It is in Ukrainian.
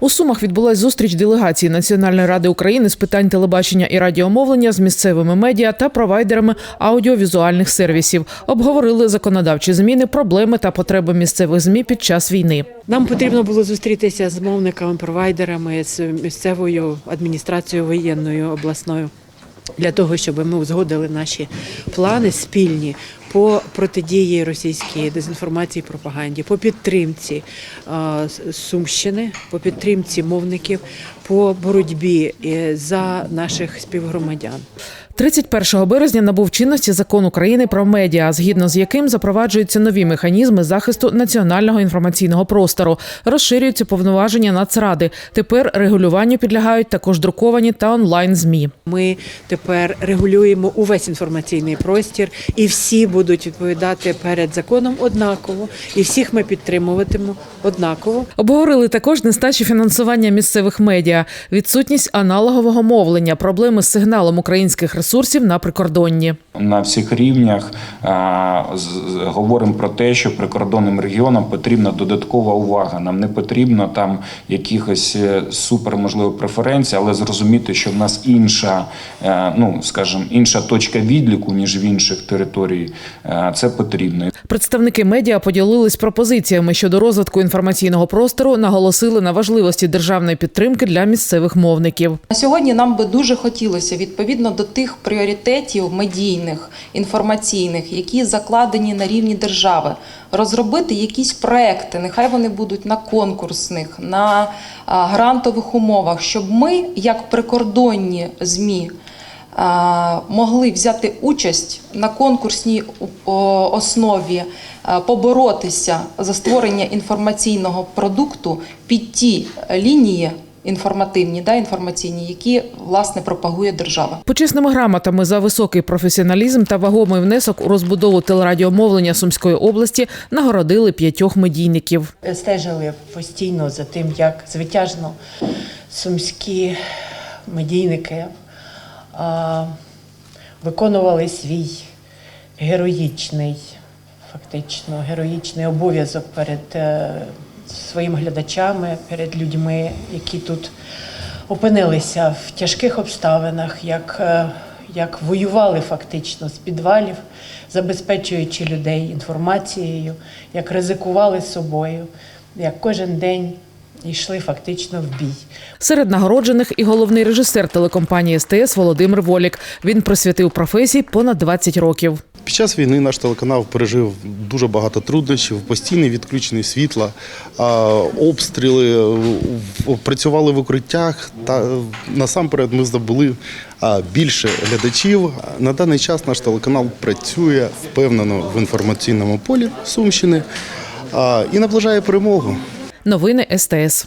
У Сумах відбулась зустріч делегації Національної ради України з питань телебачення і радіомовлення з місцевими медіа та провайдерами аудіовізуальних сервісів. Обговорили законодавчі зміни, проблеми та потреби місцевих змі під час війни. Нам потрібно було зустрітися з мовниками, провайдерами, з місцевою адміністрацією воєнною обласною для того, щоб ми узгодили наші плани спільні по протидії російській дезінформації і пропаганді, по підтримці е, Сумщини, по підтримці мовників, по боротьбі е, за наших співгромадян. 31 березня набув чинності закон України про медіа, згідно з яким запроваджуються нові механізми захисту національного інформаційного простору, розширюються повноваження Нацради. Тепер регулюванню підлягають також друковані та онлайн змі. Ми тепер регулюємо увесь інформаційний простір, і всі будуть відповідати перед законом однаково, і всіх ми підтримуватимемо однаково. Обговорили також нестачу фінансування місцевих медіа, відсутність аналогового мовлення, проблеми з сигналом українських ресурсів на прикордонні. на всіх рівнях а, з- з- говоримо про те, що прикордонним регіонам потрібна додаткова увага. Нам не потрібно там якихось е, супер можливо преференцій, але зрозуміти, що в нас інша, е, ну скажімо, інша точка відліку ніж в інших територій. Е, Це потрібно. Представники медіа поділились пропозиціями щодо розвитку інформаційного простору, наголосили на важливості державної підтримки для місцевих мовників. На сьогодні нам би дуже хотілося відповідно до тих пріоритетів медійних, інформаційних, які закладені на рівні держави, розробити якісь проекти. Нехай вони будуть на конкурсних, на грантових умовах, щоб ми, як прикордонні змі, могли взяти участь на конкурсній основі, поборотися за створення інформаційного продукту під ті лінії інформативні, да, інформаційні, які власне пропагує держава. Почесними грамотами за високий професіоналізм та вагомий внесок у розбудову телерадіомовлення Сумської області нагородили п'ятьох медійників. Стежили постійно за тим, як звитяжно сумські медійники а, виконували свій героїчний, фактично героїчний обов'язок перед е, своїми глядачами, перед людьми, які тут опинилися в тяжких обставинах, як, е, як воювали фактично з підвалів, забезпечуючи людей інформацією, як ризикували собою, як кожен день йшли фактично в бій. Серед нагороджених і головний режисер телекомпанії СТС Володимир Волік. Він присвятив професії понад 20 років. Під час війни наш телеканал пережив дуже багато труднощів, постійне відключення світла, обстріли, в- працювали в укриттях. Та е, насамперед ми здобули більше глядачів. На даний час наш телеканал працює впевнено в інформаційному полі Сумщини і наближає перемогу. Новини СТС.